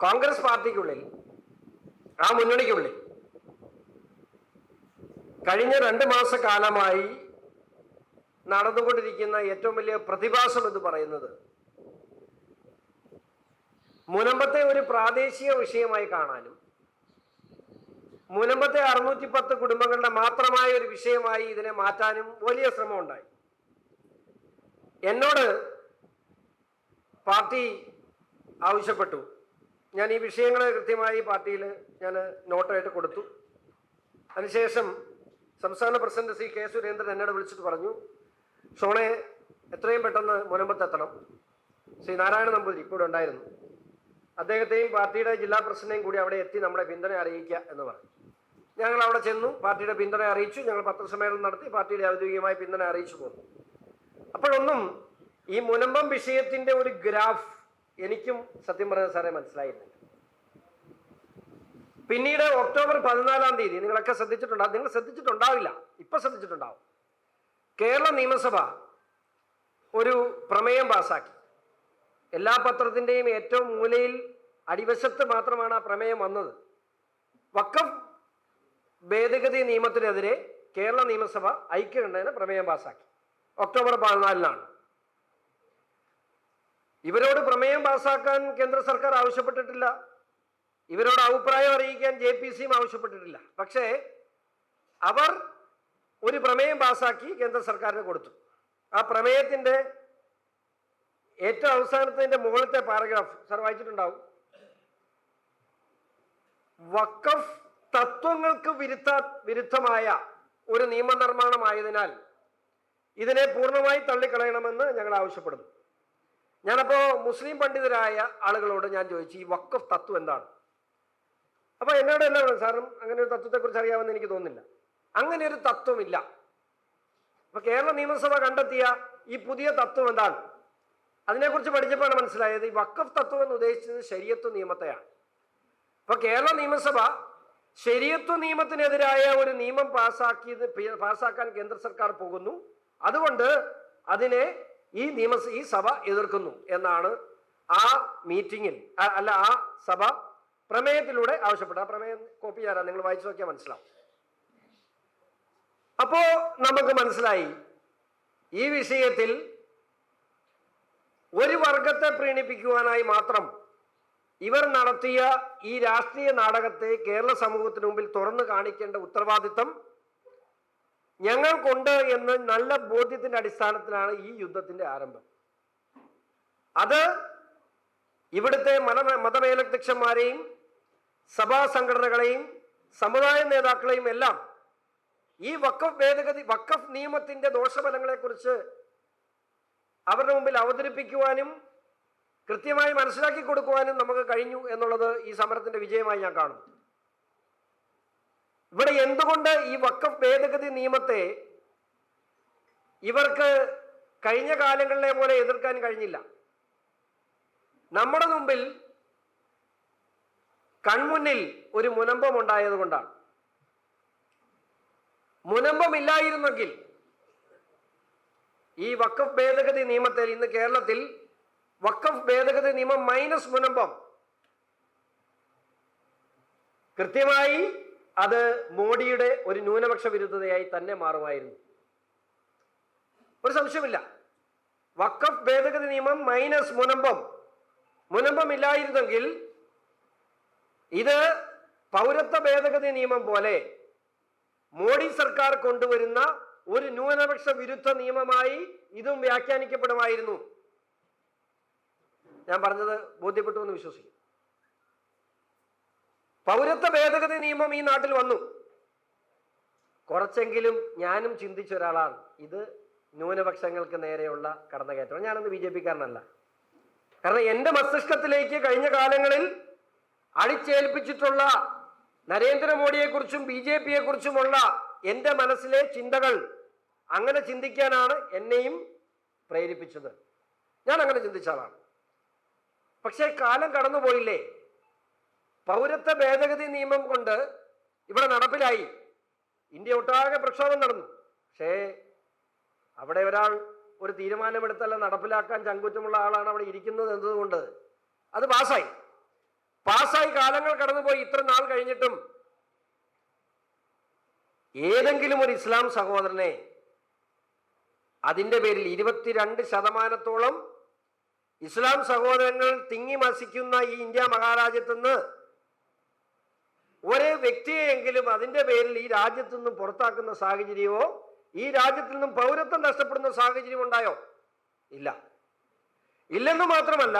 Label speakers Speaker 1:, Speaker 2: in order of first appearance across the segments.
Speaker 1: കോൺഗ്രസ് പാർട്ടിക്കുള്ളിൽ ആ മുന്നണിക്കുള്ളിൽ കഴിഞ്ഞ രണ്ട് മാസക്കാലമായി നടന്നുകൊണ്ടിരിക്കുന്ന ഏറ്റവും വലിയ പ്രതിഭാസം എന്ന് പറയുന്നത് മുനമ്പത്തെ ഒരു പ്രാദേശിക വിഷയമായി കാണാനും മുനമ്പത്തെ അറുന്നൂറ്റി പത്ത് കുടുംബങ്ങളുടെ മാത്രമായ ഒരു വിഷയമായി ഇതിനെ മാറ്റാനും വലിയ ശ്രമം ഉണ്ടായി എന്നോട് പാർട്ടി ആവശ്യപ്പെട്ടു. ഞാൻ ഈ വിഷയങ്ങൾ കൃത്യമായി പാർട്ടിയിൽ ഞാൻ നോട്ടായിട്ട് കൊടുത്തു. അതിനുശേഷം സംസ്ഥാന പ്രസിഡന്റ് ശ്രീ കെ സുരേന്ദ്രൻ എന്നോട് വിളിച്ചിട്ട് പറഞ്ഞു ഷോണെ എത്രയും പെട്ടെന്ന് മുനമ്പത്തെത്തണം. ശ്രീ നാരായണ നമ്പൂതിരി ഇപ്പോൾ ഉണ്ടായിരുന്നു. അദ്ദേഹത്തെയും പാർട്ടിയുടെ ജില്ലാ പ്രസിഡന്റെയും കൂടി അവിടെ എത്തി നമ്മുടെ പിന്തുണ അറിയിക്കുക എന്ന് പറഞ്ഞു. ഞങ്ങൾ അവിടെ ചെന്നു പാർട്ടിയുടെ പിന്തുണ അറിയിച്ചു. ഞങ്ങൾ പത്രസമ്മേളനം നടത്തി പാർട്ടിയുടെ ഔദ്യോഗികമായ പിന്തുണ അറിയിച്ചു പോന്നു. അപ്പോഴൊന്നും ഈ മുനമ്പം വിഷയത്തിന്റെ ഒരു ഗ്രാഫ് എനിക്കും സത്യം പറഞ്ഞ സാറേ മനസ്സിലായിരുന്നില്ല. പിന്നീട് ഒക്ടോബർ പതിനാലാം തീയതി നിങ്ങളൊക്കെ ശ്രദ്ധിച്ചിട്ടുണ്ടാവും നിങ്ങൾ ശ്രദ്ധിച്ചിട്ടുണ്ടാവില്ല. ഇപ്പൊ ശ്രദ്ധിച്ചിട്ടുണ്ടാവും. കേരള നിയമസഭ ഒരു പ്രമേയം പാസാക്കി. എല്ലാ പത്രത്തിന്റെയും ഏറ്റവും മൂലയിൽ അടിവശത്ത് മാത്രമാണ് ആ പ്രമേയം വന്നത്. വക്കഫ് ഭേദഗതി നിയമത്തിനെതിരെ കേരള നിയമസഭ ഐക്യകണ്ഠേന പ്രമേയം പാസാക്കി. ഒക്ടോബർ പതിനാലിനാണ്. ഇവരോട് പ്രമേയം പാസാക്കാൻ കേന്ദ്ര സർക്കാർ ആവശ്യപ്പെട്ടിട്ടില്ല. ഇവരോട് അഭിപ്രായം അറിയിക്കാൻ ജെ പി സിയും ആവശ്യപ്പെട്ടിട്ടില്ല. പക്ഷേ അവർ ഒരു പ്രമേയം പാസാക്കി കേന്ദ്ര സർക്കാരിന് കൊടുത്തു. ആ പ്രമേയത്തിന്റെ ഏറ്റവും അവസാനത്തിന്റെ മുകളിലത്തെ പാരഗ്രാഫ് സർ വായിച്ചിട്ടുണ്ടാവും. വക്കഫ് തത്വങ്ങൾക്ക് വിരുദ്ധ വിരുദ്ധമായ ഒരു നിയമനിർമ്മാണമായതിനാൽ ഇതിനെ പൂർണമായി തള്ളിക്കളയണമെന്ന് ഞങ്ങൾ ആവശ്യപ്പെടുന്നു. ഞാനപ്പോ മുസ്ലിം പണ്ഡിതരായ ആളുകളോട് ഞാൻ ചോദിച്ചു ഈ വക്കഫ് തത്വം എന്താണ്? അപ്പൊ എന്നോട് എല്ലാം സാറും അങ്ങനെ ഒരു തത്വത്തെക്കുറിച്ച് അറിയാമെന്ന് എനിക്ക് തോന്നുന്നില്ല. അങ്ങനെ ഒരു തത്വമില്ല. അപ്പൊ കേരള നിയമസഭ കണ്ടെത്തിയ ഈ പുതിയ തത്വം എന്താണ്? അതിനെക്കുറിച്ച് പഠിച്ചപ്പോഴാണ് മനസ്സിലായത് ഈ വക്കഫ് തത്വം എന്ന് ഉദ്ദേശിച്ചത് ശരിയത്വ നിയമത്തെയാണ്. അപ്പൊ കേരള നിയമസഭ ശരിയത്വ നിയമത്തിനെതിരായ ഒരു നിയമം പാസ്സാക്കിയത് പാസ്സാക്കാൻ കേന്ദ്ര സർക്കാർ പോകുന്നു. അതുകൊണ്ട് അതിനെ ഈ നിയമ ഈ സഭ എതിർക്കുന്നു എന്നാണ് ആ മീറ്റിംഗിൽ അല്ല ആ സഭ പ്രമേയത്തിലൂടെ ആവശ്യപ്പെട്ടു. ആ പ്രമേയം കോപ്പി ചെയ്യാറാ നിങ്ങൾ വായിച്ചു നോക്കിയാൽ മനസ്സിലാവും. അപ്പോ നമുക്ക് മനസ്സിലായി ഈ വിഷയത്തിൽ ഒരു വർഗത്തെ പ്രീണിപ്പിക്കുവാനായി മാത്രം ഇവർ നടത്തിയ ഈ രാഷ്ട്രീയ നാടകത്തെ കേരള സമൂഹത്തിന് മുമ്പിൽ തുറന്നു കാണിക്കേണ്ട ഉത്തരവാദിത്തം ഞങ്ങൾക്കുണ്ട് എന്ന് നല്ല ബോധ്യത്തിന്റെ അടിസ്ഥാനത്തിലാണ് ഈ യുദ്ധത്തിന്റെ ആരംഭം. അത് ഇവിടുത്തെ മത മതമേലധ്യക്ഷന്മാരെയും സഭാ സംഘടനകളെയും സമുദായ നേതാക്കളെയും എല്ലാം ഈ വക്കഫ് ഭേദഗതി വക്കഫ് നിയമത്തിന്റെ ദോഷഫലങ്ങളെക്കുറിച്ച് അവരുടെ മുമ്പിൽ അവതരിപ്പിക്കുവാനും കൃത്യമായി മനസ്സിലാക്കി കൊടുക്കുവാനും നമുക്ക് കഴിഞ്ഞു എന്നുള്ളത് ഈ സമരത്തിന്റെ വിജയമായി ഞാൻ കാണുന്നു. ഇവിടെ എന്തുകൊണ്ട് ഈ വക്കഫ് ഭേദഗതി നിയമത്തെ ഇവർക്ക് കഴിഞ്ഞ കാലങ്ങളിലെ പോലെ എതിർക്കാൻ കഴിഞ്ഞില്ല? നമ്മുടെ മുമ്പിൽ കൺമുന്നിൽ ഒരു മുനമ്പം ഉണ്ടായത് കൊണ്ടാണ്. മുനമ്പമില്ലായിരുന്നെങ്കിൽ ഈ വക്കഫ് ഭേദഗതി നിയമത്തിൽ ഇന്ന് കേരളത്തിൽ വക്കഫ് ഭേദഗതി നിയമം മൈനസ് മുനമ്പം. കൃത്യമായി അത് മോഡിയുടെ ഒരു ന്യൂനപക്ഷ വിരുദ്ധതയായി തന്നെ മാറുമായിരുന്നു. ഒരു സംശയമില്ല വക്കഫ് ഭേദഗതി നിയമം മൈനസ് മുനമ്പം. മുനമ്പം ഇല്ലായിരുന്നെങ്കിൽ ഇത് പൗരത്വ ഭേദഗതി നിയമം പോലെ മോഡി സർക്കാർ കൊണ്ടുവരുന്ന ഒരു ന്യൂനപക്ഷ വിരുദ്ധ നിയമമായി ഇതും വ്യാഖ്യാനിക്കപ്പെടുമായിരുന്നു. ഞാൻ പറഞ്ഞത് ബോധ്യപ്പെട്ടു എന്ന് വിശ്വസിക്കും പൗരത്വ ഭേദഗതി നിയമം ഈ നാട്ടിൽ വന്നു. കുറച്ചെങ്കിലും ഞാനും ചിന്തിച്ച ഒരാളാണ്. ഇത് ന്യൂനപക്ഷങ്ങൾക്ക് നേരെയുള്ള കടന്നുകയറ്റം. ഞാനൊന്ന് ബി ജെ പിക്കാരനല്ല. കാരണം എന്റെ മസ്തിഷ്കത്തിലേക്ക് കഴിഞ്ഞ കാലങ്ങളിൽ അടിച്ചേൽപ്പിച്ചിട്ടുള്ള നരേന്ദ്രമോദിയെക്കുറിച്ചും ബി ജെ പിയെ കുറിച്ചുമുള്ള എന്റെ മനസ്സിലെ ചിന്തകൾ അങ്ങനെ ചിന്തിക്കാനാണ് എന്നെയും പ്രേരിപ്പിച്ചത്. ഞാൻ അങ്ങനെ ചിന്തിച്ച ആളാണ്. പക്ഷേ കാലം കടന്നുപോയില്ലേ? പൗരത്വ ഭേദഗതി നിയമം കൊണ്ട് ഇവിടെ നടപ്പിലായി. ഇന്ത്യ ഒട്ടാകെ പ്രക്ഷോഭം നടന്നു. പക്ഷേ അവിടെ ഒരാൾ ഒരു തീരുമാനമെടുത്തല്ല നടപ്പിലാക്കാൻ ചങ്കുറ്റമുള്ള ആളാണ് അവിടെ ഇരിക്കുന്നത് എന്നതുകൊണ്ട് അത് പാസ്സായി പാസ്സായി കാലങ്ങൾ കടന്നുപോയി ഇത്ര നാൾ കഴിഞ്ഞിട്ടും ഏതെങ്കിലും ഒരു ഇസ്ലാം സഹോദരനെ അതിന്റെ പേരിൽ ഇരുപത്തിരണ്ട് ശതമാനത്തോളം ഇസ്ലാം സഹോദരങ്ങൾ തിങ്ങി മസിക്കുന്ന ഈ ഇന്ത്യ മഹാരാജ്യത്ത് നിന്ന് ഒരേ വ്യക്തിയെങ്കിലും അതിന്റെ പേരിൽ ഈ രാജ്യത്തു നിന്നും പുറത്താക്കുന്ന സാഹചര്യമോ ഈ രാജ്യത്തിൽ നിന്നും പൗരത്വം നഷ്ടപ്പെടുന്ന സാഹചര്യം ഉണ്ടായോ? ഇല്ല. ഇല്ലെന്ന് മാത്രമല്ല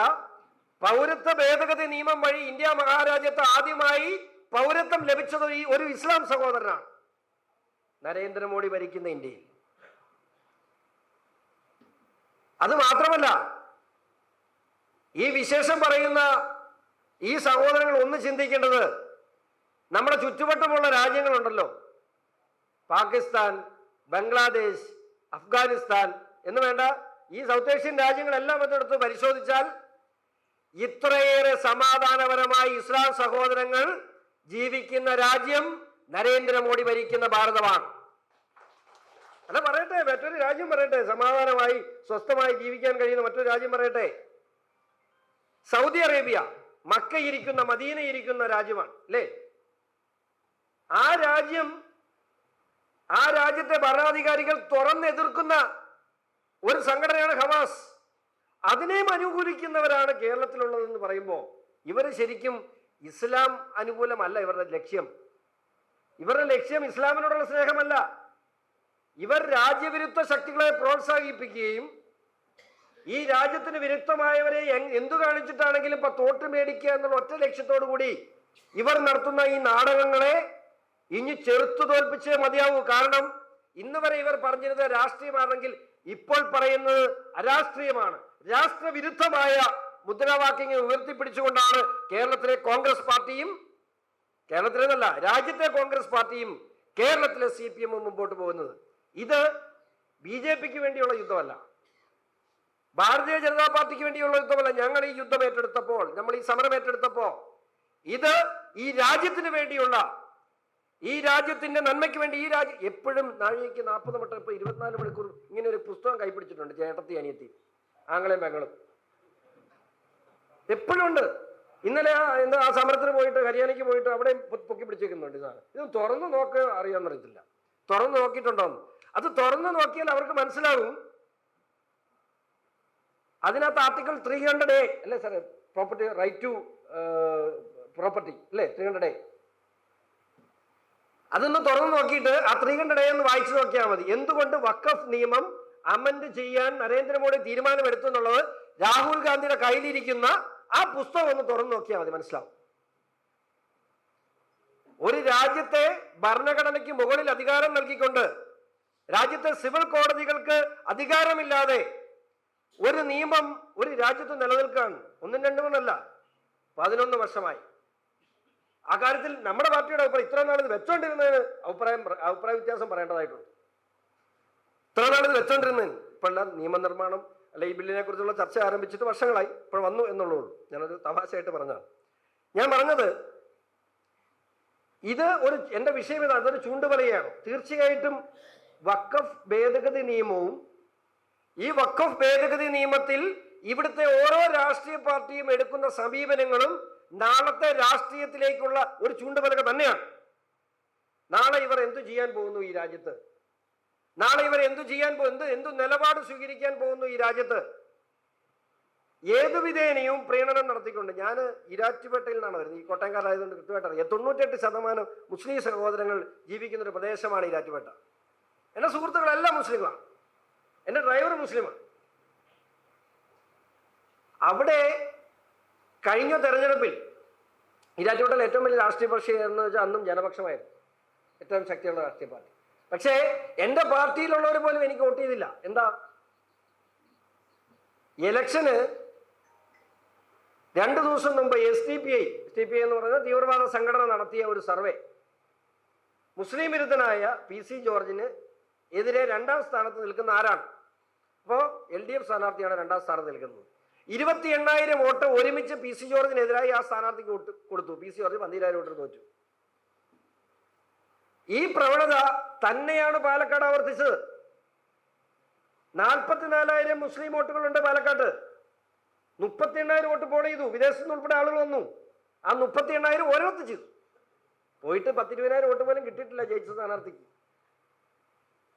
Speaker 1: പൗരത്വ ഭേദഗതി നിയമം വഴി ഇന്ത്യ മഹാരാജ്യത്ത് ആദ്യമായി പൗരത്വം ലഭിച്ചത് ഈ ഒരു ഇസ്ലാം സഹോദരനാണ്. നരേന്ദ്രമോദി ഭരിക്കുന്ന ഇന്ത്യയിൽ. അത് മാത്രമല്ല ഈ വിശേഷം പറയുന്ന ഈ സഹോദരങ്ങൾ ഒന്ന് ചിന്തിക്കേണ്ടത് നമ്മുടെ ചുറ്റുവട്ടമുള്ള രാജ്യങ്ങളുണ്ടല്ലോ. പാകിസ്ഥാൻ ബംഗ്ലാദേശ് അഫ്ഗാനിസ്ഥാൻ എന്ന് വേണ്ട ഈ സൗത്ത് ഏഷ്യൻ രാജ്യങ്ങളെല്ലാം എടുത്ത് പരിശോധിച്ചാൽ ഇത്രയേറെ സമാധാനപരമായി ഇസ്ലാം സഹോദരങ്ങൾ ജീവിക്കുന്ന രാജ്യം നരേന്ദ്രമോദി ഭരിക്കുന്ന ഭാരതമാണ്. അല്ല പറയട്ടെ മറ്റൊരു രാജ്യം പറയട്ടെ സമാധാനമായി സ്വസ്ഥമായി ജീവിക്കാൻ കഴിയുന്ന മറ്റൊരു രാജ്യം പറയട്ടെ. സൗദി അറേബ്യ മക്കയിരിക്കുന്ന മദീന ഇരിക്കുന്ന രാജ്യമാണ് അല്ലേ? ആ രാജ്യം ആ രാജ്യത്തെ ഭരണാധികാരികൾ തുറന്നെതിർക്കുന്ന ഒരു സംഘടനയാണ് ഹമാസ്. അതിനെയും അനുകൂലിക്കുന്നവരാണ് കേരളത്തിലുള്ളതെന്ന് പറയുമ്പോൾ ഇവർ ശരിക്കും ഇസ്ലാം അനുകൂലമല്ല ഇവരുടെ ലക്ഷ്യം. ഇവരുടെ ലക്ഷ്യം ഇസ്ലാമിനോടുള്ള സ്നേഹമല്ല. ഇവർ രാജ്യവിരുദ്ധ ശക്തികളെ പ്രോത്സാഹിപ്പിക്കുകയും ഈ രാജ്യത്തിന് വിരുദ്ധമായവരെ എന്തു കാണിച്ചിട്ടാണെങ്കിലും ഇപ്പൊ തോട്ട് മേടിക്കുക എന്നുള്ള ഒറ്റ ലക്ഷ്യത്തോടു കൂടി ഇവർ നടത്തുന്ന ഈ നാടകങ്ങളെ ഇനി ചെറുത്തു തോൽപ്പിച്ചേ മതിയാവൂ. കാരണം ഇന്ന് വരെ ഇവർ പറഞ്ഞിരുന്നത് രാഷ്ട്രീയമാണെങ്കിൽ ഇപ്പോൾ പറയുന്നത് അരാഷ്ട്രീയമാണ്. രാഷ്ട്രവിരുദ്ധമായ മുദ്രാവാക്യങ്ങൾ ഉയർത്തിപ്പിടിച്ചുകൊണ്ടാണ് കേരളത്തിലെ കോൺഗ്രസ് പാർട്ടിയും കേരളത്തിലെന്നല്ല രാജ്യത്തെ കോൺഗ്രസ് പാർട്ടിയും കേരളത്തിലെ സി പി എമ്മും മുമ്പോട്ട് പോകുന്നത്. ഇത് ബി ജെ പിക്ക് വേണ്ടിയുള്ള യുദ്ധമല്ല. ഭാരതീയ ജനതാ പാർട്ടിക്ക് വേണ്ടിയുള്ള യുദ്ധമല്ല. ഞങ്ങൾ ഈ യുദ്ധം ഏറ്റെടുത്തപ്പോൾ നമ്മൾ ഈ സമരം ഏറ്റെടുത്തപ്പോൾ ഇത് ഈ രാജ്യത്തിന് വേണ്ടിയുള്ള ഈ രാജ്യത്തിന്റെ നന്മയ്ക്ക് വേണ്ടി ഈ രാജ്യം എപ്പോഴും നാഴികയ്ക്ക് നാൽപ്പത് വട്ടം ഇപ്പൊ ഇരുപത്തിനാല് മണിക്കൂർ ഇങ്ങനെ ഒരു പുസ്തകം കൈപ്പിടിച്ചിട്ടുണ്ട് ചേട്ടത്തി അനിയത്തി. ആങ്ങളെയും പെങ്ങളും. എപ്പോഴും ഉണ്ട് ഇന്നലെ ആ എന്താ ആ സമരത്തിന് പോയിട്ട് ഹരിയാനയ്ക്ക് പോയിട്ട് അവിടെ പൊക്കി പിടിച്ചേക്കുന്നുണ്ട് ഇതാണ് ഇത് തുറന്നു നോക്ക് അറിയാൻ അറിയാമെന്നറിയത്തില്ല. തുറന്നു നോക്കിയിട്ടുണ്ടോന്ന് അത് തുറന്നു നോക്കിയാൽ അവർക്ക് മനസ്സിലാകും. അതിനകത്ത് ആർട്ടിക്കിൾ ത്രീ ഹൺഡ്രഡ് എ അല്ലേ സാറേ? പ്രോപ്പർട്ടി റൈറ്റ് ടു പ്രോപ്പർട്ടി അല്ലേ? ത്രീ ഹൺഡ്രഡ് എ അതൊന്ന് തുറന്നു നോക്കിയിട്ട് ആ ത്രീ ഹൺഡ്രഡ് എ ഒന്ന് വായിച്ചു നോക്കിയാൽ മതി. എന്തുകൊണ്ട് വക്കഫ് നിയമം അമെൻഡ് ചെയ്യാൻ നരേന്ദ്രമോദി തീരുമാനമെടുത്തു എന്നുള്ളത് രാഹുൽ ഗാന്ധിയുടെ കയ്യിലിരിക്കുന്ന ആ പുസ്തകം ഒന്ന് തുറന്നു നോക്കിയാൽ മതി മനസ്സിലാവും. ഒരു രാജ്യത്തെ ഭരണഘടനയ്ക്ക് മുകളിൽ അധികാരം നൽകിക്കൊണ്ട് രാജ്യത്തെ സിവിൽ കോടതികൾക്ക് അധികാരമില്ലാതെ ഒരു നിയമം ഒരു രാജ്യത്ത് നിലനിൽക്കുകയാണ്. ഒന്നും രണ്ടുമൊന്നല്ല പതിനൊന്ന് വർഷമായി. ആ കാര്യത്തിൽ നമ്മുടെ പാർട്ടിയുടെ അഭിപ്രായം ഇത്ര നാളിൽ വെച്ചോണ്ടിരുന്നതിന് അഭിപ്രായം അഭിപ്രായ വ്യത്യാസം പറയേണ്ടതായിട്ടുണ്ട്. ഇത്ര നാൾ ഇത് വെച്ചോണ്ടിരുന്നതിന് ഇപ്പോഴെല്ലാം നിയമനിർമ്മാണം അല്ലെ ഈ ബില്ലിനെ കുറിച്ചുള്ള ചർച്ച ആരംഭിച്ചിട്ട് വർഷങ്ങളായി. ഇപ്പോൾ വന്നു എന്നുള്ളൂ ഞാനത് തമാശയായിട്ട് പറഞ്ഞതാണ്. ഞാൻ പറഞ്ഞത് ഇത് ഒരു എന്റെ വിഷയം ഇതാണ്. അതൊരു ചൂണ്ടുപറയാണ് തീർച്ചയായിട്ടും വക്കഫ് ഭേദഗതി നിയമവും ഈ വക്കഫ് ഭേദഗതി നിയമത്തിൽ ഇവിടുത്തെ ഓരോ രാഷ്ട്രീയ പാർട്ടിയും എടുക്കുന്ന സമീപനങ്ങളും നാളത്തെ രാഷ്ട്രീയത്തിലേക്കുള്ള ഒരു ചൂണ്ടുപലക തന്നെയാണ്. നാളെ ഇവർ എന്തു ചെയ്യാൻ പോകുന്നു ഈ രാജ്യത്ത്? നാളെ ഇവർ എന്തു ചെയ്യാൻ എന്ത് എന്തു നിലപാട് സ്വീകരിക്കാൻ പോകുന്നു ഈ രാജ്യത്ത്? ഏതു വിധേനയും പ്രീണനം നടത്തിക്കൊണ്ട് ഞാൻ ഇരാറ്റുപേട്ടയിൽ നിന്നാണ് വരുന്നത്. ഈ കോട്ടയംകാരായതുകൊണ്ട് കൃത്യമായിട്ട് അറിയാം. തൊണ്ണൂറ്റെട്ട് ശതമാനം മുസ്ലിം സഹോദരങ്ങൾ ജീവിക്കുന്ന ഒരു പ്രദേശമാണ് ഇരാറ്റുപേട്ട. എന്റെ സുഹൃത്തുക്കളെല്ലാം മുസ്ലിങ്ങളാണ്. എന്റെ ഡ്രൈവർ മുസ്ലിമാണ്. അവിടെ കഴിഞ്ഞ തെരഞ്ഞെടുപ്പിൽ ഇരാറ്റുപേട്ടയിൽ ഏറ്റവും വലിയ രാഷ്ട്രീയ പക്ഷി എന്ന് വെച്ചാൽ അന്നും ജനപക്ഷമായിരുന്നു. ഏറ്റവും ശക്തിയുള്ള രാഷ്ട്രീയ പാർട്ടി. പക്ഷേ എന്റെ പാർട്ടിയിലുള്ളവർ പോലും എനിക്ക് വോട്ട് ചെയ്തില്ല. എന്താ? ഇലക്ഷന് രണ്ട് ദിവസം മുമ്പ് S D P I S D P I എന്ന് പറയുന്ന തീവ്രവാദ സംഘടന നടത്തിയ ഒരു സർവേ. മുസ്ലിം വിരുദ്ധനായ പി സി ജോർജിന് എതിരെ രണ്ടാം സ്ഥാനത്ത് നിൽക്കുന്ന ആരാണ്? അപ്പോൾ എൽ ഡി എഫ് സ്ഥാനാർത്ഥിയാണ് രണ്ടാം സ്ഥാനത്ത് നിൽക്കുന്നത്. ഇരുപത്തി എണ്ണായിരം വോട്ട് ഒരുമിച്ച് പി സി ജോർജിനെതിരായി ആ സ്ഥാനാർത്ഥിക്ക് വോട്ട് കൊടുത്തു. പി സി ജോർജ് പന്തിരായിരം വോട്ട് തോറ്റു. ഈ പ്രവണത തന്നെയാണ് പാലക്കാട് ആവർത്തിച്ചത്. നാൽപ്പത്തിനാലായിരം മുസ്ലിം വോട്ടുകളുണ്ട് പാലക്കാട്ട്. മുപ്പത്തി എണ്ണായിരം വോട്ട് പോൾ ചെയ്തു. വിദേശത്ത് നിന്ന് ഉൾപ്പെടെ ആളുകൾ വന്നു. ആ മുപ്പത്തി എണ്ണായിരം ഓരോരുത്തർ ചെയ്തു. പോയിട്ട് പത്തിരുപതിനായിരം വോട്ട് പോലും കിട്ടിയിട്ടില്ല ജയിച്ച സ്ഥാനാർത്ഥിക്ക്.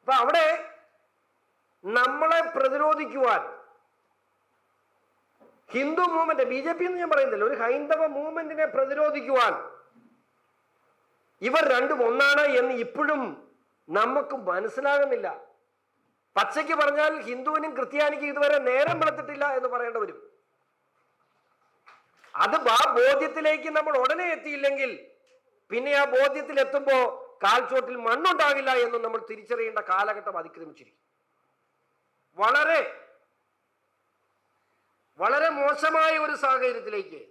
Speaker 1: അപ്പൊ അവിടെ നമ്മളെ പ്രതിരോധിക്കുവാൻ Hindu movement B J P എന്ന് ഞാൻ പറയുന്നില്ല ഒരു ഹൈന്ദവ മൂവ്മെന്റിനെ പ്രതിരോധിക്കുവാൻ ഇവർ രണ്ടും ഒന്നാണ് എന്ന് ഇപ്പോഴും നമുക്ക് മനസ്സിലാകുന്നില്ല. പച്ചയ്ക്ക് പറഞ്ഞാൽ ഹിന്ദുവിനും ക്രിസ്ത്യാനിക്കും ഇതുവരെ നേരം വെളുത്തിട്ടില്ല എന്ന് പറയേണ്ടി വരും. അത് ആ ബോധ്യത്തിലേക്ക് നമ്മൾ ഉടനെ എത്തിയില്ലെങ്കിൽ പിന്നെ ആ ബോധ്യത്തിൽ എത്തുമ്പോ കാൽച്ചോട്ടിൽ മണ്ണുണ്ടാകില്ല എന്ന് നമ്മൾ തിരിച്ചറിയേണ്ട കാലഘട്ടം അതിക്രമിച്ചിരിക്കും. വളരെ വളരെ മോശമായ ഒരു സാഹചര്യത്തിലേക്ക്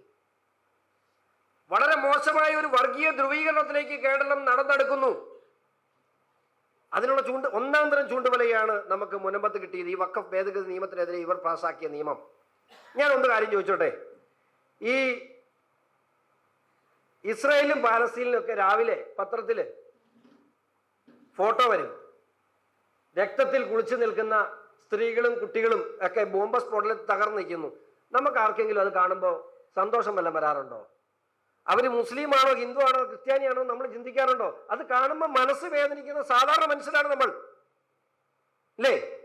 Speaker 1: വളരെ മോശമായ ഒരു വർഗീയ ധ്രുവീകരണത്തിലേക്ക് കേരളം നടന്നെടുക്കുന്നു. അതിനുള്ള ചൂണ്ട് ഒന്നാം തരം ചൂണ്ടുവലയാണ് നമുക്ക് മുനമ്പത്ത് കിട്ടിയത്. ഈ വക്കഫ് ഭേദഗതി നിയമത്തിനെതിരെ ഇവർ പാസാക്കിയ നിയമം. ഞാൻ ഒന്ന് കാര്യം ചോദിച്ചോട്ടെ? ഈ ഇസ്രയേലും പാലസ്തീനിലും ഒക്കെ രാവിലെ പത്രത്തിൽ ഫോട്ടോ വരും. രക്തത്തിൽ കുളിച്ചു നിൽക്കുന്ന സ്ത്രീകളും കുട്ടികളും ഒക്കെ ബോംബ് സ്ഫോടനത്തിൽ തകർന്നിരിക്കുന്നു നമുക്ക് ആർക്കെങ്കിലും അത് കാണുമ്പോൾ സന്തോഷം വല്ലതും വരാറുണ്ടോ? അവർ മുസ്ലിം ആണോ ഹിന്ദു ആണോ ക്രിസ്ത്യാനിയാണോ നമ്മൾ ചിന്തിക്കാറുണ്ടോ? അത് കാണുമ്പോൾ മനസ്സ് വേദനിക്കുന്ന സാധാരണ മനുഷ്യരാണ് നമ്മൾ. അല്ലേ?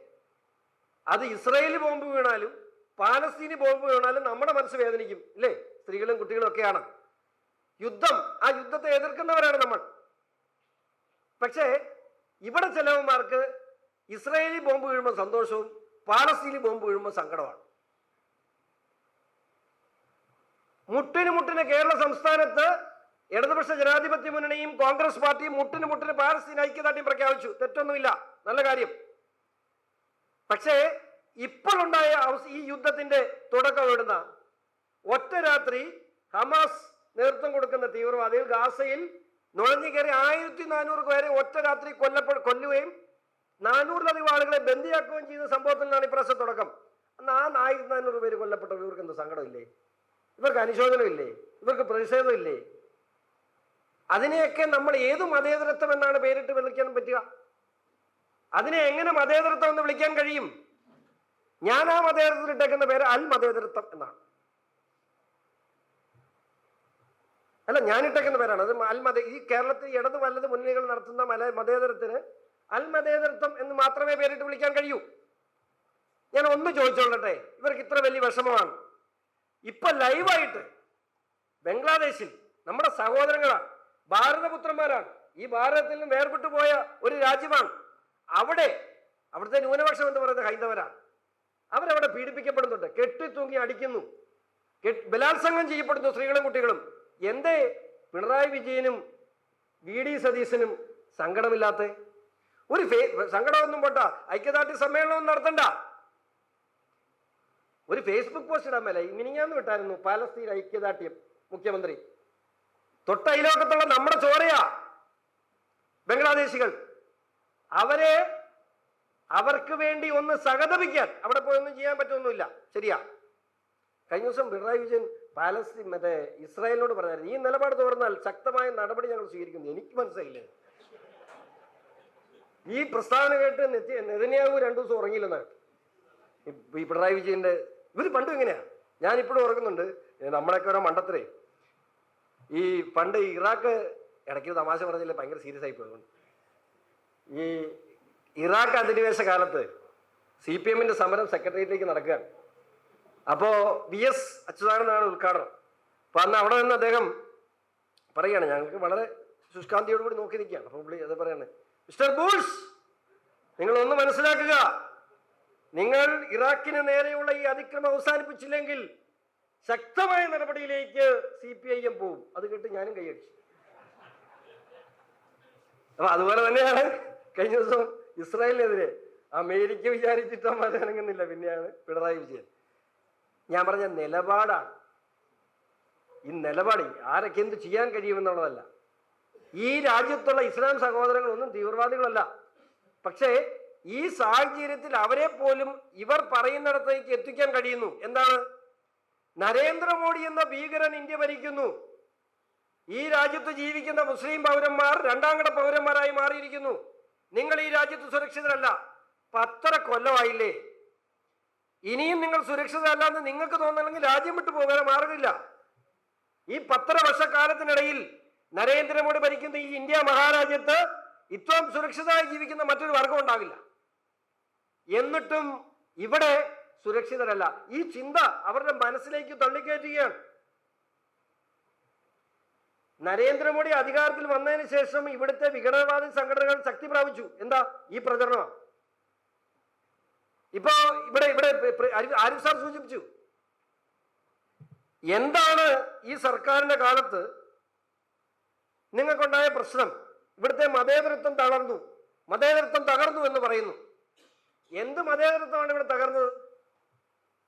Speaker 1: അത് ഇസ്രയേലി ബോംബ് വീണാലും പാലസ്തീനി ബോംബ് വീണാലും നമ്മുടെ മനസ്സ് വേദനിക്കും. അല്ലേ? സ്ത്രീകളും കുട്ടികളും ഒക്കെയാണ്. യുദ്ധം ആ യുദ്ധത്തെ എതിർക്കുന്നവരാണ് നമ്മൾ. പക്ഷേ ഇവിടെ ചിലവന്മാർക്ക് ഇസ്രയേലി ബോംബ് വീഴുമ്പോൾ സന്തോഷവും പാലസ്തീനി ബോംബ് വീഴുമ്പോൾ സങ്കടമാണ്. മുട്ടിന് മുട്ടിന് കേരള സംസ്ഥാനത്ത് ഇടതുപക്ഷ ജനാധിപത്യ മുന്നണിയും കോൺഗ്രസ് പാർട്ടിയും മുട്ടിന് മുട്ടിന് പാലസ്തീൻ ഐക്യദാർഢ്യം പ്രഖ്യാപിച്ചു. തെറ്റൊന്നുമില്ല. നല്ല കാര്യം. പക്ഷേ ഇപ്പോഴുണ്ടായ ഈ യുദ്ധത്തിന്റെ തുടക്കം ഇടുന്ന ഒറ്റ രാത്രി ഹമാസ് നേതൃത്വം കൊടുക്കുന്ന തീവ്രവാദികൾ ഗാസയിൽ നുഴഞ്ഞു കയറി ആയിരത്തി നാനൂറ് പേരെ ഒറ്റ രാത്രി കൊല്ലപ്പെ കൊല്ലുകയും നാനൂറിലധികം ആളുകളെ ബന്ദിയാക്കുകയും ചെയ്ത സംഭവത്തിലാണ് ഇപ്രാവശ്യം തുടക്കം. അന്ന് ആ ആയിരത്തി നാനൂറ് പേര് കൊല്ലപ്പെട്ടവർ ഇവർക്ക് എന്ത് സങ്കടമില്ലേ? ഇവർക്ക് അനുശോചനമില്ലേ? ഇവർക്ക് പ്രതിഷേധമില്ലേ? അതിനെയൊക്കെ നമ്മൾ ഏത് മതേതരത്വം എന്നാണ് പേരിട്ട് വിളിക്കാൻ പറ്റുക? അതിനെ എങ്ങനെ മതേതരത്വം എന്ന് വിളിക്കാൻ കഴിയും? ഞാൻ ആ മതേതരത്തിൽ ഇട്ടേക്കുന്ന പേര് അൽ മതേതരത്വം എന്നാണ്. അല്ല ഞാൻ ഇട്ടേക്കുന്ന പേരാണ്. അത് അൽമത ഈ കേരളത്തിൽ ഇടത് വലത് മുന്നണികൾ നടത്തുന്ന മല മതേതരത്തിന് അൽമതേതരത്വം എന്ന് മാത്രമേ പേരിട്ട് വിളിക്കാൻ കഴിയൂ. ഞാൻ ഒന്ന് ചോദിച്ചോളട്ടെ? ഇവർക്ക് ഇത്ര വലിയ വിഷമമാണ്. ഇപ്പൊ ലൈവായിട്ട് ബംഗ്ലാദേശിൽ നമ്മുടെ സഹോദരങ്ങളാണ് ഭാരതപുത്രന്മാരാണ്. ഈ ഭാരതത്തിൽ നിന്ന് വേർപെട്ടു പോയ ഒരു രാജ്യമാണ്. അവിടെ അവിടുത്തെ ന്യൂനപക്ഷം എന്ന് പറയുന്നത് ഹൈന്ദവരാണ്. അവരവിടെ പീഡിപ്പിക്കപ്പെടുന്നുണ്ട്. കെട്ടി തൂങ്ങി അടിക്കുന്നു ബലാത്സംഗം ചെയ്യപ്പെടുന്നു സ്ത്രീകളും കുട്ടികളും. എന്തേ പിണറായി വിജയനും വി ഡി സതീശനും സങ്കടമില്ലാത്ത ഒരു സങ്കടമൊന്നും പോട്ട ഐക്യദാർഢ്യ സമ്മേളനം നടത്തണ്ട. ഒരു ഫേസ്ബുക്ക് പോസ്റ്റ് ഇടാൻ മേലെ മിനിങ്ങാന്ന് വിട്ടായിരുന്നു പാലസ്തീൻ ഐക്യദാർഢ്യം മുഖ്യമന്ത്രി. തൊട്ട അയലോക്കത്തുള്ള നമ്മുടെ ചോരയാ. ബംഗ്ലാദേശികൾ. അവരെ അവർക്ക് വേണ്ടി ഒന്ന് സഹതപിക്കാൻ. അവിടെ പോയൊന്നും ചെയ്യാൻ പറ്റൊന്നുമില്ല ശരിയാ. കഴിഞ്ഞ ദിവസം പിണറായി വിജയൻ പാലസ്തീൻ മറ്റേ ഇസ്രായേലിനോട് പറഞ്ഞായിരുന്നു ഈ നിലപാട് തുറന്നാൽ ശക്തമായ നടപടി ഞങ്ങൾ സ്വീകരിക്കുന്നു. എനിക്ക് മനസ്സിലായില്ലേ. ഈ പ്രസ്താവന കേട്ട് നെതന്യാഹു രണ്ടു ദിവസം ഉറങ്ങിയില്ലെന്നാണ്. പിണറായി വിജയന്റെ ഇവർ പണ്ടും എങ്ങനെയാ ഞാൻ ഇപ്പോഴും ഓർക്കുന്നുണ്ട് നമ്മളൊക്കെ ഓരോ മണ്ടത്തരേ. ഈ പണ്ട് ഇറാഖ് ഇടയ്ക്ക് തമാശ പറഞ്ഞില്ല ഭയങ്കര സീരിയസ് ആയി പോയതുകൊണ്ട്. ഈ ഇറാഖ് അധിനിവേശ കാലത്ത് സി പി എമ്മിന്റെ സമരം സെക്രട്ടേറിയറ്റിലേക്ക് നടക്കുകയാണ്. അപ്പോ വി എസ് അച്യുതാനന്ദനാണ് ഉദ്ഘാടനം. അപ്പൊ അന്ന് അവിടെ നിന്ന് അദ്ദേഹം പറയാണ് ഞങ്ങൾക്ക് വളരെ ശുഷ്കാന്തിയോടുകൂടി നോക്കി നിൽക്കുകയാണ്. അപ്പോൾ പുള്ളി അത് പറയാണ് മിസ്റ്റർ ബൂൾസ് നിങ്ങളൊന്ന് മനസ്സിലാക്കുക. നിങ്ങൾ ഇറാഖിന് നേരെയുള്ള ഈ അതിക്രമം അവസാനിപ്പിച്ചില്ലെങ്കിൽ ശക്തമായ നടപടിയിലേക്ക് സി പി ഐ എം പോവും. അത് കേട്ട് ഞാനും കൈയടിച്ചു. അപ്പൊ അതുപോലെ തന്നെയാണ് കഴിഞ്ഞ ദിവസം ഇസ്രായേലിനെതിരെ അമേരിക്ക വിചാരിച്ചിട്ട് അത് ഇറങ്ങുന്നില്ല പിന്നെയാണ് പിണറായി വിജയൻ. ഞാൻ പറഞ്ഞ നിലപാടാണ്. ഈ നിലപാട് ആരൊക്കെ എന്ത് ചെയ്യാൻ കഴിയുമെന്നുള്ളതല്ല. ഈ രാജ്യത്തുള്ള ഇസ്ലാം സഹോദരങ്ങളൊന്നും തീവ്രവാദികളല്ല. പക്ഷേ ഈ സാഹചര്യത്തിൽ അവരെ പോലും ഇവർ പറയുന്നിടത്തേക്ക് എത്തിക്കാൻ കഴിയുന്നു. എന്താണ്? നരേന്ദ്രമോദി എന്ന ഭീകരൻ ഇന്ത്യ ഭരിക്കുന്നു. ഈ രാജ്യത്ത് ജീവിക്കുന്ന മുസ്ലിം പൗരന്മാർ രണ്ടാംകട പൗരന്മാരായി മാറിയിരിക്കുന്നു. നിങ്ങൾ ഈ രാജ്യത്ത് സുരക്ഷിതരല്ല. പത്തര കൊല്ലമായില്ലേ ഇനിയും നിങ്ങൾ സുരക്ഷിതരല്ല എന്ന് നിങ്ങൾക്ക് തോന്നണമെങ്കിൽ രാജ്യം വിട്ടു പോകാൻ മാർഗമില്ല. ഈ പത്തര വർഷക്കാലത്തിനിടയിൽ നരേന്ദ്രമോദി ഭരിക്കുന്ന ഈ ഇന്ത്യ മഹാരാജ്യത്ത് ഇത്രയും സുരക്ഷിതമായി ജീവിക്കുന്ന മറ്റൊരു വർഗം ഉണ്ടാകില്ല എന്നിട്ടും ഇവിടെ സുരക്ഷിതരല്ല. ഈ ചിന്ത അവരുടെ മനസ്സിലേക്ക് തള്ളിക്കയറ്റുകയാണ്. നരേന്ദ്രമോദി അധികാരത്തിൽ വന്നതിന് ശേഷം ഇവിടുത്തെ വിഘടനവാദി സംഘടനകൾ ശക്തി പ്രാപിച്ചു. എന്താ? ഈ പ്രചരണമാണ്. ഇപ്പോ ഇവിടെ ഇവിടെ ആരിഫ് സാർ സൂചിപ്പിച്ചു. എന്താണ് ഈ സർക്കാരിന്റെ കാലത്ത് നിങ്ങൾക്കുണ്ടായ പ്രശ്നം? ഇവിടുത്തെ മതേതരത്വം തളർന്നു. മതേതരത്വം തകർന്നു എന്ന് പറയുന്നു. എന്ത് മതേതരത്വമാണ് ഇവിടെ തകർന്നത്?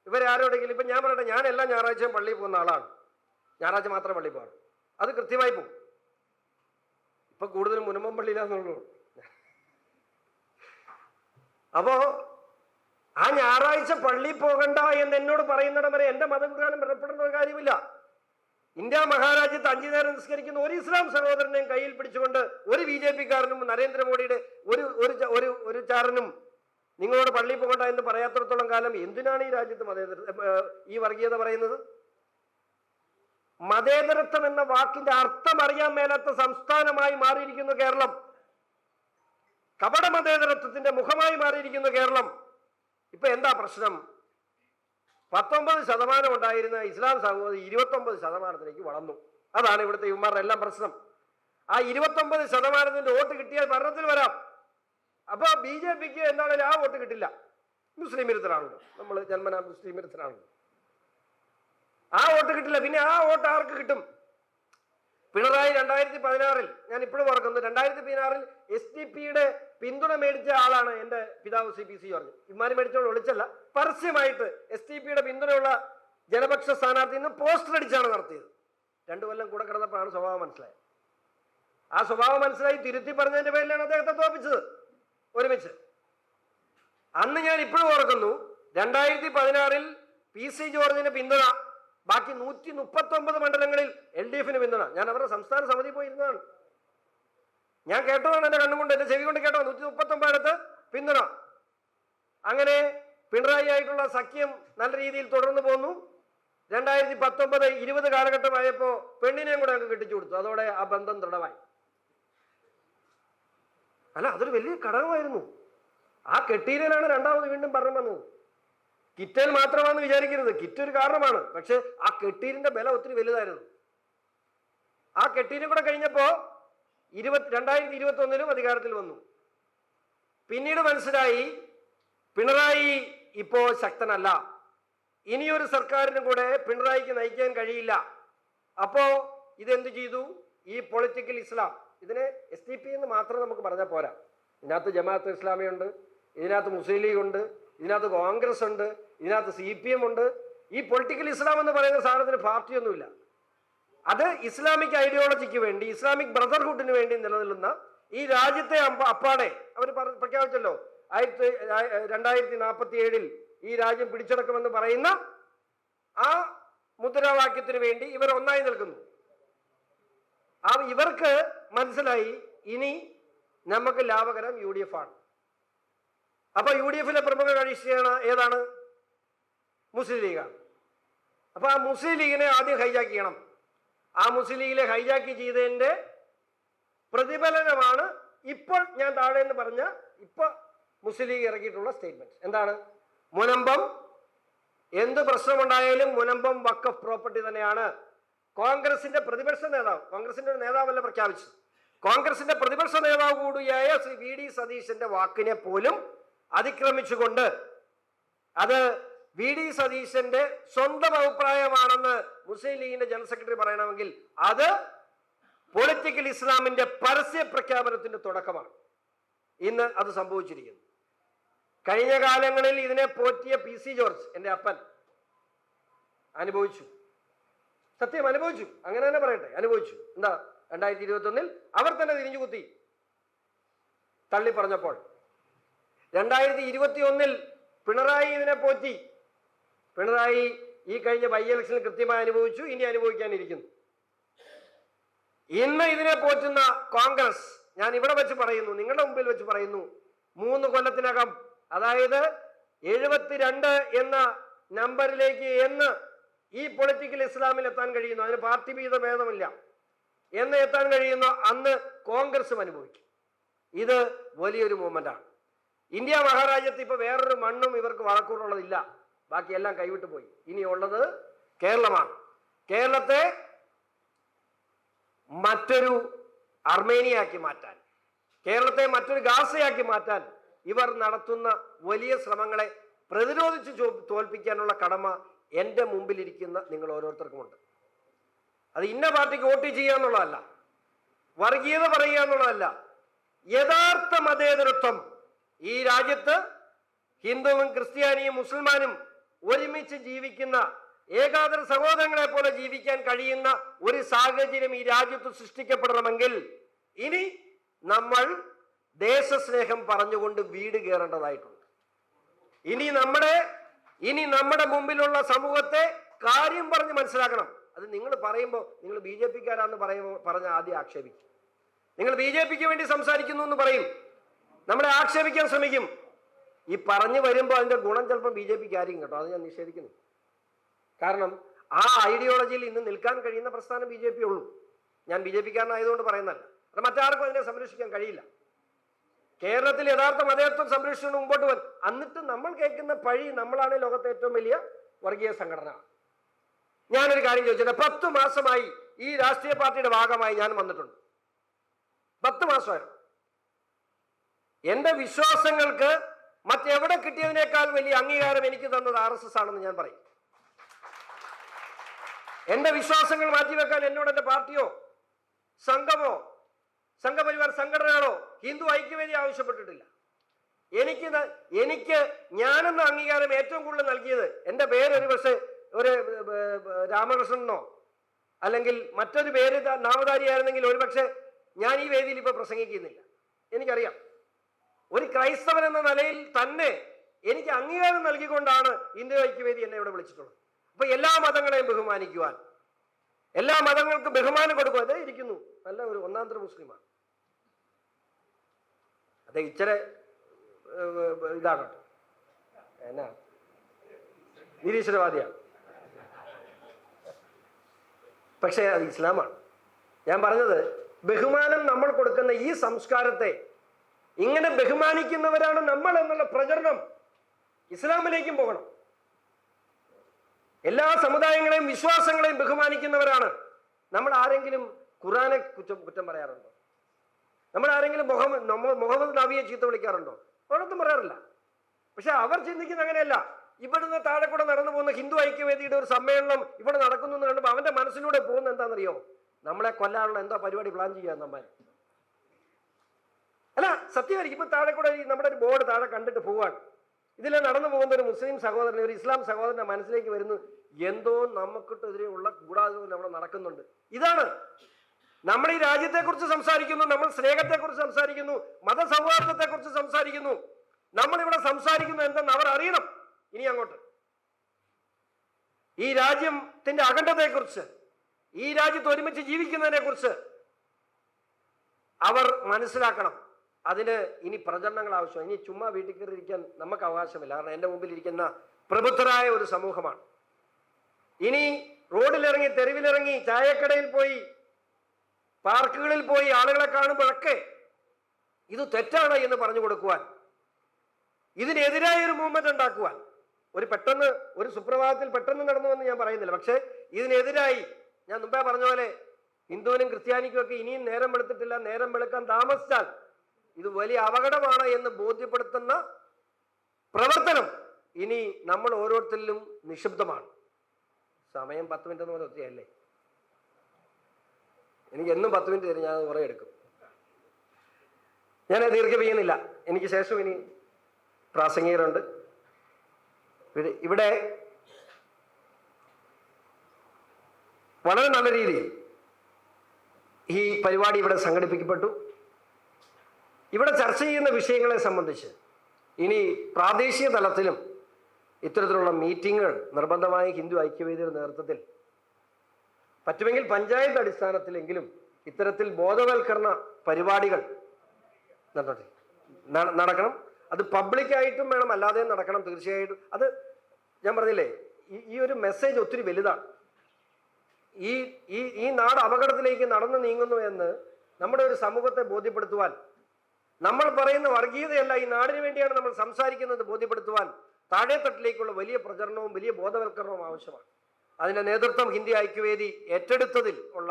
Speaker 1: ഇവരാരോടെങ്കിലും ഇപ്പം ഞാൻ പറയട്ടെ ഞാൻ എല്ലാ ഞായറാഴ്ചയും പള്ളിയിൽ പോകുന്ന ആളാണ്. ഞായറാഴ്ച മാത്രം പള്ളിയിൽ പോകാറ് അത് കൃത്യമായി പോകും ഇപ്പൊ കൂടുതലും മുനമ്പം പള്ളിയിലാന്നുള്ളൂ. അപ്പോ ആ ഞായറാഴ്ച പള്ളി പോകണ്ട എന്ന് എന്നോട് പറയുന്നിടം വരെ എന്റെ മതപ്രകാരം ബന്ധപ്പെടുന്ന ഒരു കാര്യമില്ല ഇന്ത്യ മഹാരാജ്യത്ത് അഞ്ചു നേരം നിസ്കരിക്കുന്ന ഒരു ഇസ്ലാം സഹോദരനെയും കയ്യിൽ പിടിച്ചുകൊണ്ട് ഒരു ബി ജെ പിക്കാരനും നരേന്ദ്രമോദിയുടെ ഒരു ഒരു ഒരു ചാരനും നിങ്ങളോട് പള്ളിയിൽ പോകണ്ട എന്ന് പറയാത്തടത്തോളം കാലം എന്തിനാണ് ഈ രാജ്യത്ത് മതേതര ഈ വർഗീയത പറയുന്നത്? മതേതരത്വം എന്ന വാക്കിന്റെ അർത്ഥം അറിയാൻ മേലാത്ത സംസ്ഥാനമായി മാറിയിരിക്കുന്നു കേരളം. കപട മതേതരത്വത്തിന്റെ മുഖമായി മാറിയിരിക്കുന്നു കേരളം. ഇപ്പൊ എന്താ പ്രശ്നം? പത്തൊമ്പത് ശതമാനം ഉണ്ടായിരുന്ന ഇസ്ലാം സഹോദരി ഇരുപത്തൊമ്പത് ശതമാനത്തിലേക്ക് വളർന്നു. അതാണ് ഇവിടുത്തെ ഇവന്മാരുടെ എല്ലാം പ്രശ്നം. ആ ഇരുപത്തൊമ്പത് ശതമാനത്തിന്റെ വോട്ട് കിട്ടിയാൽ ഭരണത്തിൽ വരാം. അപ്പൊ ബി ജെ പിക്ക് എന്താണെങ്കിലും ആ വോട്ട് കിട്ടില്ല? മുസ്ലിം വിരുദ്ധരാണല്ലോ. നമ്മൾ ജന്മന മുസ്ലിം വിരുദ്ധരാണല്ലോ. ആ വോട്ട് കിട്ടില്ല. പിന്നെ ആ വോട്ട് ആർക്ക് കിട്ടും? പിണറായി രണ്ടായിരത്തി പതിനാറിൽ ഞാൻ ഇപ്പോഴും ഓർക്കുന്നു രണ്ടായിരത്തി പതിനാറിൽ എസ് ഡി പിയുടെ പിന്തുണ മേടിച്ച ആളാണ് എന്റെ പിതാവ് സി പി സി പറഞ്ഞു ഇമാര് മേടിച്ചോണ്ട് ഒളിച്ചല്ല പരസ്യമായിട്ട് എസ് ഡി പിയുടെ പിന്തുണയുള്ള ജനപക്ഷ സ്ഥാനാർത്ഥി നിന്ന് പോസ്റ്റർ അടിച്ചാണ് നടത്തിയത്. രണ്ടു കൊല്ലം കൂടെ കിടന്നപ്പോഴാണ് സ്വഭാവം മനസ്സിലായത്. ആ സ്വഭാവം മനസ്സിലായി തിരുത്തി പറഞ്ഞതിന്റെ പേരിലാണ് അദ്ദേഹത്തെ തോപ്പിച്ചത്. ഒരുമിച്ച്. അന്ന് ഞാൻ ഇപ്പോഴും ഓർക്കുന്നു രണ്ടായിരത്തി പതിനാറിൽ പി സി ജോർജിന് പിന്തുണ ബാക്കി നൂറ്റി മുപ്പത്തി ഒമ്പത് മണ്ഡലങ്ങളിൽ എൽ ഡി എഫിന് പിന്തുണ. ഞാൻ അവരുടെ സംസ്ഥാന സമിതി പോയിരുന്നതാണ്. ഞാൻ കേട്ടതാണ് എന്റെ കണ്ണുകൊണ്ട് എന്റെ ചെവി കൊണ്ട് കേട്ടോ നൂറ്റി മുപ്പത്തി അടുത്ത് പിന്തുണ. അങ്ങനെ പിണറായി ആയിട്ടുള്ള സഖ്യം നല്ല രീതിയിൽ തുടർന്നു പോന്നു. രണ്ടായിരത്തി പത്തൊമ്പത് ഇരുപത് കാലഘട്ടമായപ്പോ പെണ്ണിനെയും കൂടെ അങ്ങ് കെട്ടിച്ചു കൊടുത്തു. അതോടെ ആ ബന്ധം ദൃഢമായി. അല്ല അതൊരു വലിയ ഘടകമായിരുന്നു ആ കെട്ടീരിയലാണ് രണ്ടാമത് വീണ്ടും പറഞ്ഞു വന്നത്. കിറ്റൽ മാത്രമാണെന്ന് വിചാരിക്കരുത്. കിറ്റ് ഒരു കാരണമാണ്. പക്ഷെ ആ കെട്ടീരിന്റെ ബലം ഒത്തിരി വലുതായിരുന്നു. ആ കെട്ടീരും കൂടെ കഴിഞ്ഞപ്പോ ഇരുപത്തി രണ്ടായിരത്തി ഇരുപത്തി ഒന്നിലും അധികാരത്തിൽ വന്നു. പിന്നീട് മനസ്സിലായി പിണറായി ഇപ്പോ ശക്തനല്ല. ഇനിയൊരു സർക്കാരിനും കൂടെ പിണറായിക്ക് നയിക്കാൻ കഴിയില്ല. അപ്പോ ഇതെന്ത് ചെയ്തു? ഈ പൊളിറ്റിക്കൽ ഇസ്ലാം ഇതിനെ എസ് ഡി പി എന്ന് മാത്രം നമുക്ക് പറഞ്ഞാൽ പോരാ. ഇതിനകത്ത് ജമാഅത്ത് ഇസ്ലാമി ഉണ്ട് ഇതിനകത്ത് മുസ്ലിം ലീഗ് ഉണ്ട് ഇതിനകത്ത് കോൺഗ്രസ് ഉണ്ട് ഇതിനകത്ത് സി പി എം ഉണ്ട്. ഈ പൊളിറ്റിക്കൽ ഇസ്ലാം എന്ന് പറയുന്ന സാധനത്തിന് പാർട്ടിയൊന്നുമില്ല. അത് ഇസ്ലാമിക് ഐഡിയോളജിക്ക് വേണ്ടി ഇസ്ലാമിക് ബ്രദർഹുഡിന് വേണ്ടി നിലനിൽക്കുന്ന ഈ രാജ്യത്തെ അപ്പാടെ അവർ പ്രഖ്യാപിച്ചല്ലോ. ആയിരത്തി രണ്ടായിരത്തി നാൽപ്പത്തി ഏഴിൽ ഈ രാജ്യം പിടിച്ചെടുക്കുമെന്ന് പറയുന്ന ആ മുദ്രാവാക്യത്തിന് വേണ്ടി ഇവർ ഒന്നായി നിൽക്കുന്നു. ആ ഇവർക്ക് മനസ്സിലായി? ഇനി നമുക്ക് ലാഭകരം യു ഡി എഫ് ആണ്. അപ്പൊ യു ഡി എഫിലെ പ്രമുഖ കക്ഷിയാണ് ഏതാണ്? മുസ്ലിം ലീഗാണ് അപ്പൊ ആ മുസ്ലിം ലീഗിനെ ആദ്യം ഹൈജാക്ക് ചെയ്യണം. ആ മുസ്ലിം ലീഗിലെ ഹൈജാക്ക് ചെയ്തതിന്റെ പ്രതിഫലനമാണ് ഇപ്പോൾ ഞാൻ താഴെ എന്ന് പറഞ്ഞ ഇപ്പൊ മുസ്ലിം ലീഗ് ഇറക്കിയിട്ടുള്ള സ്റ്റേറ്റ്മെന്റ് എന്താണ്? മുനമ്പം. എന്ത് പ്രശ്നമുണ്ടായാലും മുനമ്പം വക്കഫ് പ്രോപ്പർട്ടി തന്നെയാണ്. കോൺഗ്രസിന്റെ പ്രതിപക്ഷ നേതാവ് കോൺഗ്രസിന്റെ ഒരു നേതാവല്ല പ്രഖ്യാപിച്ചത്. കോൺഗ്രസിന്റെ പ്രതിപക്ഷ നേതാവ് കൂടിയായ ശ്രീ വി ഡി സതീശന്റെ വാക്കിനെ പോലും അതിക്രമിച്ചുകൊണ്ട് അത് വി ഡി സതീശന്റെ സ്വന്തം അഭിപ്രായമാണെന്ന് മുസ്ലിം ലീഗിന്റെ ജനറൽ സെക്രട്ടറി പറയണമെങ്കിൽ അത് പൊളിറ്റിക്കൽ ഇസ്ലാമിന്റെ പരസ്യ പ്രഖ്യാപനത്തിന്റെ തുടക്കമാണ്. ഇന്ന് അത് സംഭവിച്ചിരിക്കുന്നു. കഴിഞ്ഞ കാലങ്ങളിൽ ഇതിനെ പോറ്റിയ പി സി ജോർജ് എന്റെ അപ്പൻ അനുഭവിച്ചു. സത്യം അനുഭവിച്ചു. അങ്ങനെ തന്നെ പറയട്ടെ. അനുഭവിച്ചു. എന്താ? രണ്ടായിരത്തി ഇരുപത്തി ഒന്നിൽ അവർ തന്നെ തിരിഞ്ഞു കുത്തി തള്ളി പറഞ്ഞപ്പോൾ രണ്ടായിരത്തി ഇരുപത്തി ഒന്നിൽ പിണറായി ഇതിനെ പോറ്റി. പിണറായി ഈ കഴിഞ്ഞ ബൈ ഇലക്ഷനിൽ കൃത്യമായി അനുഭവിച്ചു. ഇനി അനുഭവിക്കാനിരിക്കുന്നു. ഇന്ന് ഇതിനെ പോറ്റുന്ന കോൺഗ്രസ് ഞാൻ ഇവിടെ വെച്ച് പറയുന്നു നിങ്ങളുടെ മുമ്പിൽ വെച്ച് പറയുന്നു മൂന്ന് കൊല്ലത്തിനകം അതായത് എഴുപത്തിരണ്ട് എന്ന നമ്പറിലേക്ക് എന്ന് ഈ പൊളിറ്റിക്കൽ ഇസ്ലാമിൽ എത്താൻ കഴിയുന്നു. അതിന് പാർട്ടി ഭീത ഭേദമില്ല. എന്ന് എത്താൻ കഴിയുന്ന അന്ന് കോൺഗ്രസും അനുഭവിക്കും. ഇത് വലിയൊരു മൂവ്മെന്റാണ് ഇന്ത്യ മഹാരാജ്യത്ത് ഇപ്പൊ വേറൊരു മണ്ണും ഇവർക്ക് വളക്കൂടുള്ളതില്ല ബാക്കിയെല്ലാം കൈവിട്ടു പോയി. ഇനിയുള്ളത് കേരളമാണ്. കേരളത്തെ മറ്റൊരു അർമേനിയാക്കി മാറ്റാൻ കേരളത്തെ മറ്റൊരു ഗാസയാക്കി മാറ്റാൻ ഇവർ നടത്തുന്ന വലിയ ശ്രമങ്ങളെ പ്രതിരോധിച്ച് തോൽപ്പിക്കാനുള്ള കടമ എന്റെ മുമ്പിലിരിക്കുന്ന നിങ്ങൾ ഓരോരുത്തർക്കുമുണ്ട്. അത് ഇന്ന പാർട്ടിക്ക് വോട്ട് ചെയ്യുക എന്നുള്ളതല്ല. വർഗീയത പറയുക എന്നുള്ളതല്ല. യഥാർത്ഥ മതേതരത്വം. ഈ രാജ്യത്ത് ഹിന്ദുവും ക്രിസ്ത്യാനിയും മുസ്ലിമാനും ഒരുമിച്ച് ജീവിക്കുന്ന ഏകാദര സഹോദരങ്ങളെ പോലെ ജീവിക്കാൻ കഴിയുന്ന ഒരു സാഹചര്യം ഈ രാജ്യത്ത് സൃഷ്ടിക്കപ്പെടണമെങ്കിൽ ഇനി നമ്മൾ ദേശസ്നേഹം പറഞ്ഞുകൊണ്ട് വീട് കയറേണ്ടതായിട്ടുണ്ട്. ഇനി നമ്മുടെ ഇനി നമ്മുടെ മുമ്പിലുള്ള സമൂഹത്തെ കാര്യം പറഞ്ഞ് മനസ്സിലാക്കണം. അത് നിങ്ങൾ പറയുമ്പോൾ നിങ്ങൾ ബി ജെ പിക്കാരാന്ന് പറയുമ്പോൾ പറഞ്ഞ ആദ്യം ആക്ഷേപിക്കും. നിങ്ങൾ ബി ജെ പിക്ക് വേണ്ടി സംസാരിക്കുന്നു എന്ന് പറയും. നമ്മളെ ആക്ഷേപിക്കാൻ ശ്രമിക്കും. ഈ പറഞ്ഞു വരുമ്പോൾ അതിന്റെ ഗുണം ചിലപ്പോൾ ബി ജെ പിക്ക് ആയിരിക്കും കേട്ടോ. അത് ഞാൻ നിഷേധിക്കുന്നു. കാരണം ആ ഐഡിയോളജിയിൽ ഇന്ന് നിൽക്കാൻ കഴിയുന്ന പ്രസ്ഥാനം ബി ജെ പി ഉള്ളൂ. ഞാൻ ബി ജെ പിക്കാരനായതുകൊണ്ട് പറയുന്നതല്ല. അത് മറ്റാർക്കും അതിനെ സംരക്ഷിക്കാൻ കഴിയില്ല. കേരളത്തിൽ യഥാർത്ഥ മതേത്വം സംരക്ഷിച്ചുകൊണ്ട് മുമ്പോട്ട് വരും എന്നിട്ട് നമ്മൾ കേൾക്കുന്ന പഴി നമ്മളാണ് ലോകത്തെ ഏറ്റവും വലിയ വർഗീയ സംഘടന. ഞാനൊരു കാര്യം ചോദിച്ചിട്ട്? പത്ത് മാസമായി ഈ രാഷ്ട്രീയ പാർട്ടിയുടെ ഭാഗമായി ഞാൻ വന്നിട്ടുണ്ട്. പത്ത് മാസമായിരുന്നു എന്റെ വിശ്വാസങ്ങൾക്ക് മറ്റെവിടെ കിട്ടിയതിനേക്കാൾ വലിയ അംഗീകാരം എനിക്ക് തന്നത് ആർ എസ് എസ് ആണെന്ന് ഞാൻ പറയും. എന്റെ വിശ്വാസങ്ങൾ മാറ്റിവെക്കാൻ എന്നോട് എന്റെ പാർട്ടിയോ സംഘമോ സംഘപരിവാർ സംഘടനകളോ ഹിന്ദു ഐക്യവേദി ആവശ്യപ്പെട്ടിട്ടില്ല. എനിക്ക് എനിക്ക് ഞാനെന്ന അംഗീകാരം ഏറ്റവും കൂടുതൽ നൽകിയത് എന്റെ പേര് ഒരു പക്ഷേ ഒരു രാമകൃഷ്ണനോ അല്ലെങ്കിൽ മറ്റൊരു പേര് നാമധാരിയായിരുന്നെങ്കിൽ ഒരു പക്ഷേ ഞാൻ ഈ വേദിയിൽ ഇപ്പൊ പ്രസംഗിക്കുന്നില്ല. എനിക്കറിയാം. ഒരു ക്രൈസ്തവൻ എന്ന നിലയിൽ തന്നെ എനിക്ക് അംഗീകാരം നൽകിക്കൊണ്ടാണ് ഇന്ത്യ ഐക്യവേദി എന്നെ ഇവിടെ വിളിച്ചിട്ടുള്ളത്. അപ്പൊ എല്ലാ മതങ്ങളെയും ബഹുമാനിക്കുവാൻ എല്ലാ മതങ്ങൾക്കും ബഹുമാനം കൊടുക്കുക അതേ ഇരിക്കുന്നു. നല്ല ഒരു ഒന്നാന്തര മുസ്ലിമാണ്. ഇച്ചിരി ഇതാണ്. എന്നാ? നിരീശ്വരവാദിയാണ്. പക്ഷേ അത് ഇസ്ലാമാണ്. ഞാൻ പറഞ്ഞത് ബഹുമാനം നമ്മൾ കൊടുക്കുന്ന ഈ സംസ്കാരത്തെ ഇങ്ങനെ ബഹുമാനിക്കുന്നവരാണ് നമ്മൾ എന്നുള്ള പ്രചരണം ഇസ്ലാമിലേക്കും പോകണം. എല്ലാ സമുദായങ്ങളെയും വിശ്വാസങ്ങളെയും ബഹുമാനിക്കുന്നവരാണ് നമ്മൾ ആരെങ്കിലും ഖുറാനെ കുറ്റം കുറ്റം പറയാറുണ്ടോ? നമ്മൾ ആരെങ്കിലും മുഹമ്മദ് മുഹമ്മദ് നബിയെ ചീത്ത വിളിക്കാറുണ്ടോ? അവരൊന്നും പറയാറില്ല. പക്ഷെ അവർ ചിന്തിക്കുന്ന അങ്ങനെയല്ല. ഇവിടുന്ന് താഴെ കൂടെ നടന്നു പോകുന്ന ഹിന്ദു ഐക്യവേദിയുടെ ഒരു സമ്മേളനം ഇവിടെ നടക്കുന്നു എന്ന് കണ്ടപ്പോൾ അവന്റെ മനസ്സിലൂടെ പോകുന്ന എന്താണെന്നറിയോ? നമ്മളെ കൊല്ലാനുള്ള എന്താ പരിപാടി പ്ലാൻ ചെയ്യാൻ നമ്മൾ അല്ല സത്യമായിരിക്കും. ഇപ്പൊ താഴെ കൂടെ നമ്മുടെ ഒരു ബോർഡ് താഴെ കണ്ടിട്ട് പോവാണ്. ഇതിലെ നടന്നു പോകുന്ന ഒരു മുസ്ലിം സഹോദരൻ ഒരു ഇസ്ലാം സഹോദരന്റെ മനസ്സിലേക്ക് വരുന്നു. എന്തോ നമുക്കിട്ടെതിരെയുള്ള ഗൂഢാലോചന അവിടെ നടക്കുന്നുണ്ട്. ഇതാണ് നമ്മൾ ഈ രാജ്യത്തെക്കുറിച്ച് സംസാരിക്കുന്നു നമ്മൾ സ്നേഹത്തെക്കുറിച്ച് സംസാരിക്കുന്നു മതസൗഹാർദ്ദത്തെക്കുറിച്ച് സംസാരിക്കുന്നു. നമ്മൾ ഇവിടെ സംസാരിക്കുന്നു എന്തെന്ന് അവർ അറിയണം. ഇനി അങ്ങോട്ട്. ഈ രാജ്യത്തിന്റെ അഖണ്ഡതയെക്കുറിച്ച് ഈ രാജ്യത്ത് ഒരുമിച്ച് ജീവിക്കുന്നതിനെ കുറിച്ച് അവർ മനസ്സിലാക്കണം. അതിന് ഇനി പ്രചരണങ്ങൾ ആവശ്യം ഇനി ചുമ്മാ വീട്ടിൽ കയറി ഇരിക്കാൻ നമുക്ക് അവകാശമില്ല. കാരണം എന്റെ മുമ്പിൽ ഇരിക്കുന്ന പ്രബുദ്ധരായ ഒരു സമൂഹമാണ്. ഇനി റോഡിലിറങ്ങി തെരുവിലിറങ്ങി ചായക്കടയിൽ പോയി പാർക്കുകളിൽ പോയി ആളുകളെ കാണുമ്പോഴൊക്കെ ഇത് തെറ്റാണ് എന്ന് പറഞ്ഞു കൊടുക്കുവാൻ ഇതിനെതിരായ ഒരു മൂവ്മെന്റ് ഉണ്ടാക്കുവാൻ ഒരു പെട്ടെന്ന് ഒരു സുപ്രഭാതത്തിൽ പെട്ടെന്ന് നടന്നു എന്ന് ഞാൻ പറയുന്നില്ല. പക്ഷേ ഇതിനെതിരായി ഞാൻ മുമ്പേ പറഞ്ഞ പോലെ ഹിന്ദുവിനും ക്രിസ്ത്യാനിക്കും ഒക്കെ ഇനിയും നേരം വെളുത്തിട്ടില്ല നേരം വെളുക്കാൻ താമസിച്ചാൽ ഇത് വലിയ അപകടമാണ് എന്ന് ബോധ്യപ്പെടുത്തുന്ന പ്രവർത്തനം ഇനി നമ്മൾ ഓരോരുത്തരിലും നിശബ്ദമാണ്. സമയം പത്ത് മിനിറ്റ് എന്ന് ഒത്തിരിയല്ലേ എനിക്ക് എന്നും പത്ത് മിനിറ്റ് തരും ഞാൻ കുറേ എടുക്കും. ഞാൻ ദീർഘിപ്പിക്കുന്നില്ല എനിക്ക് ശേഷം ഇനി പ്രാസംഗികരുണ്ട്. ഇവിടെ വളരെ നല്ല രീതിയിൽ ഈ പരിപാടി ഇവിടെ സംഘടിപ്പിക്കപ്പെട്ടു. ഇവിടെ ചർച്ച ചെയ്യുന്ന വിഷയങ്ങളെ സംബന്ധിച്ച് ഇനി പ്രാദേശിക തലത്തിലും ഇത്തരത്തിലുള്ള മീറ്റിങ്ങുകൾ നിർബന്ധമായി ഹിന്ദു ഐക്യവേദിയുടെ നേതൃത്വത്തിൽ പറ്റുമെങ്കിൽ പഞ്ചായത്ത് അടിസ്ഥാനത്തിലെങ്കിലും ഇത്തരത്തിൽ ബോധവൽക്കരണ പരിപാടികൾ നടക്കണം. അത് പബ്ലിക്കായിട്ടും വേണം അല്ലാതെയും നടക്കണം തീർച്ചയായിട്ടും. അത് ഞാൻ പറഞ്ഞില്ലേ ഈ- ഈ ഒരു മെസ്സേജ് ഒത്തിരി വലുതാണ്. ഈ ഈ ഈ നാട് അപകടത്തിലേക്ക് നടന്നു നീങ്ങുന്നു എന്ന് നമ്മുടെ ഒരു സമൂഹത്തെ ബോധ്യപ്പെടുത്തുവാൻ നമ്മൾ പറയുന്ന വർഗീയതയല്ല ഈ നാടിന് വേണ്ടിയാണ് നമ്മൾ സംസാരിക്കുന്നത് ബോധ്യപ്പെടുത്തുവാൻ താഴെത്തട്ടിലേക്കുള്ള വലിയ പ്രചരണവും വലിയ ബോധവൽക്കരണവും ആവശ്യമാണ്. അതിന്റെ നേതൃത്വം ഹിന്ദി ഐക്യവേദി ഏറ്റെടുത്തതിൽ ഉള്ള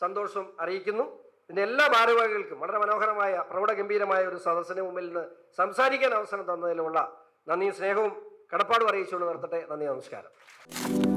Speaker 1: സന്തോഷം അറിയിക്കുന്നു. ഇതിന്റെ എല്ലാ ഭാരവാഹികൾക്കും വളരെ മനോഹരമായ പ്രൗഢഗംഭീരമായ ഒരു സദസ്സിന് മുമ്പിൽ നിന്ന് സംസാരിക്കാൻ അവസരം തന്നതിലുള്ള നന്ദിയും സ്നേഹവും കടപ്പാടും അറിയിച്ചുകൊണ്ട് നിർത്തട്ടെ. നന്ദി നമസ്കാരം.